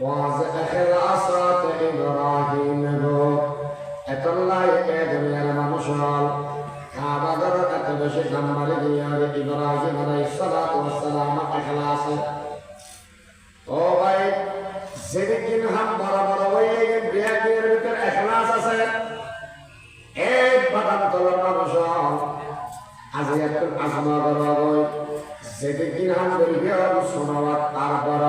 ওয়াজ এখলাসাত ইব্রাহিম গো এতলাই এ দুনিয়ার মানুষ হল কাবা ঘর এত বেশি নাম্বারে দিয়ে ইব্রাহিম আলাইহিস সালাতু ওয়াস সালাম এখলাস ও ভাই যেদিন হাম বড় হয়ে গেছে বিয়া ভিতর এখলাস আছে এক বাদাম তলার মানুষ হল আজি একটু আসমা হই যেদিন হাম বলবে শোনাবা তার বড়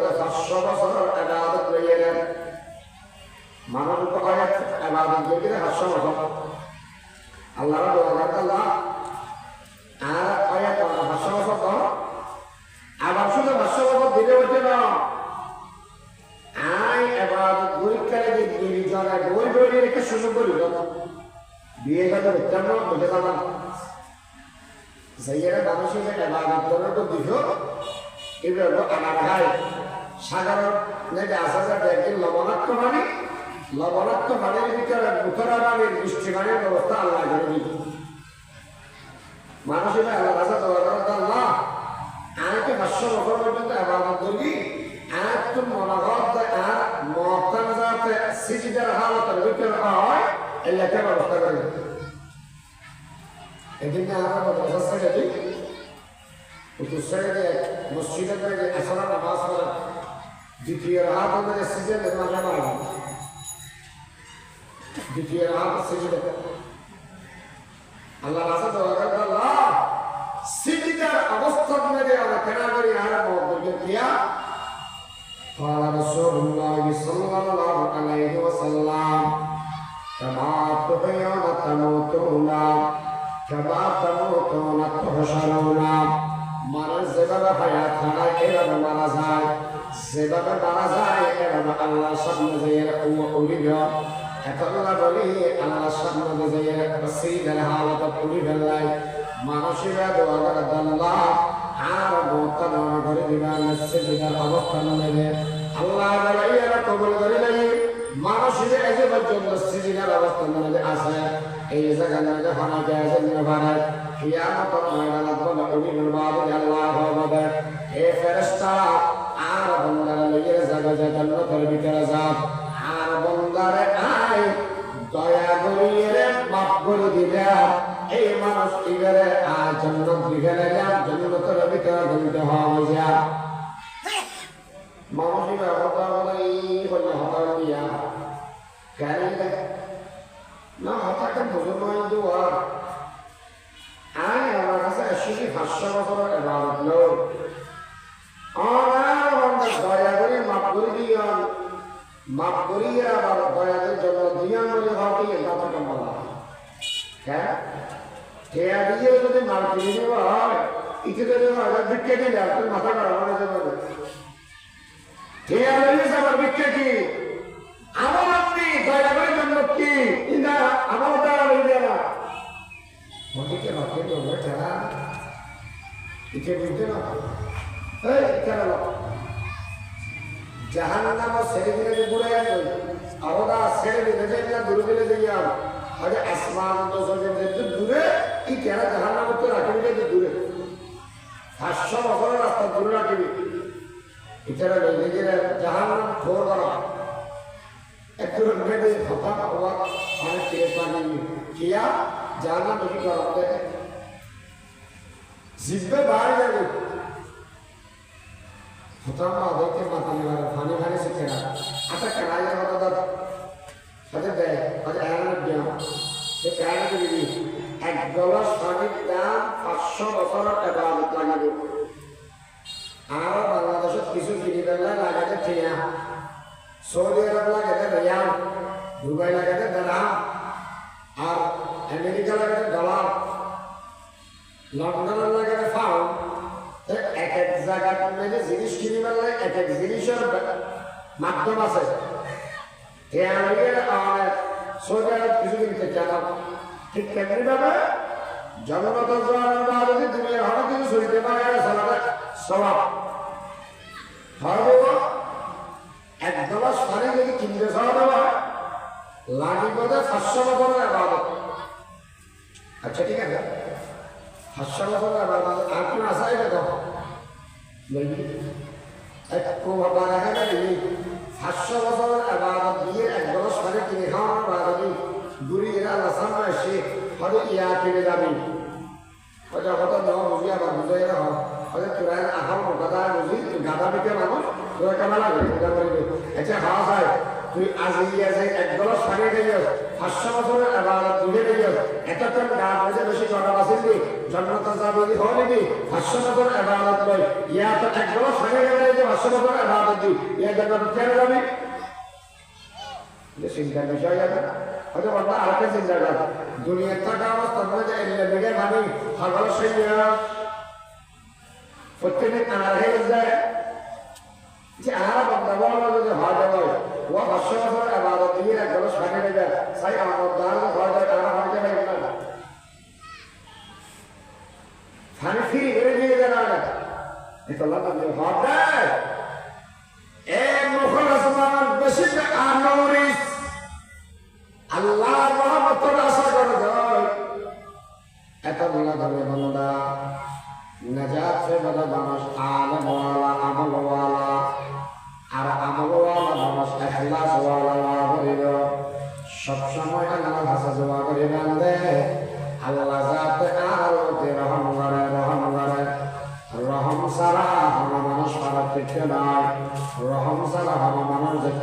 বলে সাতশো বছর ইবাদত লইয়ে নেন। মানুষ তো অনেক ইবাদত লইয়ে সাতশো বছর আল্লাহ দোয়া আল্লাহ আর অনেক সাতশো বছর তো আবার শুধু সাতশো বছর দিলে হচ্ছে না। আই ইবাদত পরীক্ষায় যে নির্জনে বই বই রেখে শুরু করিল। বিয়ে কথা উত্তম বুঝে পালাম সেইয়ের মানুষের যে এবাদত করে তো দিছো এবার আমার ভাই সাধারণ যে আসা যায় দেখি লবণাক্ত পানি, লবণাক্ত পানির ভিতরে মুখরা পানির বৃষ্টি পানির ব্যবস্থা আল্লাহ করে দিত মানুষের আল্লাহ তো আল্লাহ তো পাঁচশো বছর পর্যন্ত এবাদত করি আর তো মনোভাব আর হয় করে এদিন আমরা ছেড়ে দিই উত্তর ছেড়ে দিয়ে মসজিদে Did your heart on the season and not have Did your heart season? Allah Rasa to Allah. Siddhar Avastha Nade on the Kanagari Arab of the Kia. قال رسول الله صلى الله عليه وسلم كما تحيون تموتون كما تموتون تحشرون مرض زبر حياتنا إلى المرض যেভাবে মারা যায় এভাবে আল্লাহর সামনে যে এরকম উড়িব এখন বলি, আল্লাহর সামনে যে এরকম সিদের হালত উড়ি ফেললাই। মানুষেরা দোয়া করে, আল্লাহ, আর মহত্তা করে দিবেন সিদের অবস্থান নেবে। আল্লাহ বলে এরা কবল করে নাই। মানুষের যে পর্যন্ত সিজিনের অবস্থান নেবে, আছে। এই জায়গায় নেবে যায় জন্য ভাড়ায়। কিয়ামত ময়দানত বলে হবে। এ ফেরেশতা যায় জান্নাতের দয়া করিয়ে মাফ করে দিবে। এই মানুষ ইগরে আর জন্নত দিগরে যাও জন্নতের ভিতরে গলিতে হওয়া এই হলে হতা দিয়া। কেন না হতাকে বুঝে নয় দেওয়া আয়, আমার কাছে এসেছি পাঁচশো এবার লোক আমার বন্ধু দয়া করে মাফ করে দিয়ান মাফ করিয়ে আবার দয়াদের জন্য বলে ভাবি এটা তো বলা হ্যাঁ? খেয়া দিয়ে যদি মাল কিনে নেওয়া হয় ইচ্ছে যদি বিক্রি দিলে আপনি মাথা খারাপ হয়ে যাবে খেয়া লইলে আমার বিক্রি কি? আমার আপনি দয়া করে জন্য কি? না আমার দ্বারা লইলে না। মন্দিরকে নকে বলবে খেলা ইকে বুঝতে না। এই খেলা জাহান নাম ছেড়ে দিলে যে দূরে যাবে আলাদা ছেড়ে দিলে যে না দূরে দিলে যে যাও আরে আসমান তো যে দূরে, কি কেন জাহান নাম তো রাখবি যে দূরে? পাঁচশো বছরের রাস্তা দূরে রাখবি এছাড়া নিজের জাহান নাম খোর করা। একটু মেয়েদের কথা হওয়া অনেক ছেলে পানি কিয়া? জাহান নাম বেশি করা জিব্বে বাইরে যাবে। হতাম মা দেখতে মাথা নেবার ফানি ফানি শিখে না। আচ্ছা কেনাইয়ের মতো দাদা সাথে দেয় আচ্ছা এরানোর দেওয়া সে কেনা দিবি এক ডলার শাড়ির দাম পাঁচশো বছর এবাদত লাগাবে। আর বাংলাদেশত কিছু কিনি পেলে লাগাতে ঠিয়া সৌদি আরব লাগাতে রিয়াল, দুবাই লাগাতে দাঁড়াম আর আমেরিকা লাগে ডলার লন্ডনের লাগে ফাউন্ড এক এক জিনিসের মাধ্যম আছে। সৌদি আরব কিছু কিনতে ঠিক তেমনি ভাবে জগন্নাথ যদি দুনিয়ার হঠাৎ কিছু পারে সালাটা স্বভাব হরব এক গ্লাস পানি যদি কিনতে চাওয়া দেওয়া লাগিব যে পাঁচশো বছরের আবাদত। আচ্ছা ঠিক আছে। পাঁচশো বছরের আর কোনো আশাই দেখো বলবি? দেখা গেলি পাঁচশো বছরের আবাদত দিয়ে এক গ্লাস পানি কিনে খাওয়ানোর আবাদত গুড়ি এরা লাসানো এসে হয়তো ইয়া কিনে যাবি হয়তো হয়তো ন বুঝি আবার বুঝাই না হয় হয়তো তোরা আহার কথা বুঝি গাদা দিকে মানুষ তোরা কেমন লাগে পূজা করিবি খাওয়া যায় তুই আজি আছে এক গলাস পানি দিয়ে পাঁচশো বছরের আবাদত তুলে দিয়ে এতক্ষণ গা বুঝে বেশি বাসিল দি জন্মতা যাবি হয় নাকি পাঁচশো বছর আবাদত লই ইয়া তো এক গলাস পানি দিয়ে যে পাঁচশো বছর আবাদত দি ইয়া জন্মতা কেন যাবি যে চিন্তার বিষয় যাবে হয়তো বলবা আরেকটা চিন্তা কর দুনিয়ার থাকা অবস্থা যায় এলে বেগে ভাবি সকল সৈন্য প্রত্যেকদিন আনার হয়ে যায় যে আনারা বন্ধা বলা যদি হয় যাবে ও পাঁচশো বছর আবাদত দিয়ে এক গলাস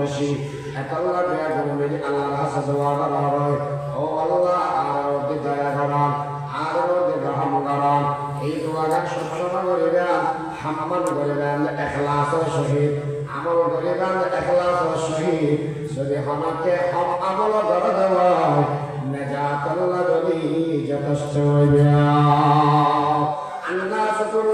বেশি। এক আল্লাহ দয়া করবেন আল্লাহর হাসা দোয়া করা হয় ও আল্লাহ, আর দয়া করান আর ওকে গ্রহণ এই দোয়াটা সবসময় করিবেন হাম্মান করিবেন এখলাস শহীদ আমল করিবেন এখলাস শহীদ যদি আমাকে সব আমল করে দেওয়া নেজাত আল্লাহ যদি যথেষ্ট হইবে। আল্লাহ সকল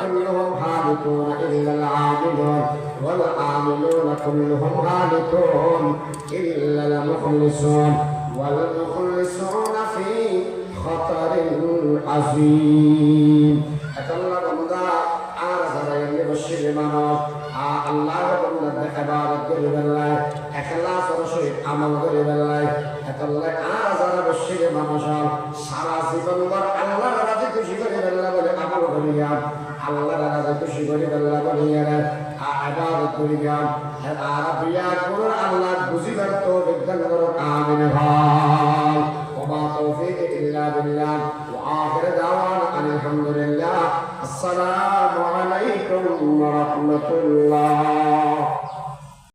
كلهم هالكون إلا العاملون والعاملون كلهم هالكون إلا المخلصون والمخلصون في خطر عظيم أتولى رمضان أرسل إلي بشر মানুষ আল্লাহ বন্দাদের ইবাদত করি বেলায় ইখলাস ও সহিত আমল করি বেলায় এতলে আর যারা বসে মানুষ সারা জীবন ভর আল্লাহর রাজি খুশি করি বেলা বলে আমল আল্লাহ রাজা খুশি করে আল্লাহ বানিয়ে আবাদত করিলাম আর প্রিয়া করুন আল্লাহ খুশি করতো বিদ্যান করো আমিন ভাই ওমা তৌফিক ইল্লা বিল্লাহ وآخر دعوانا أن الحمد لله السلام عليكم ورحمة الله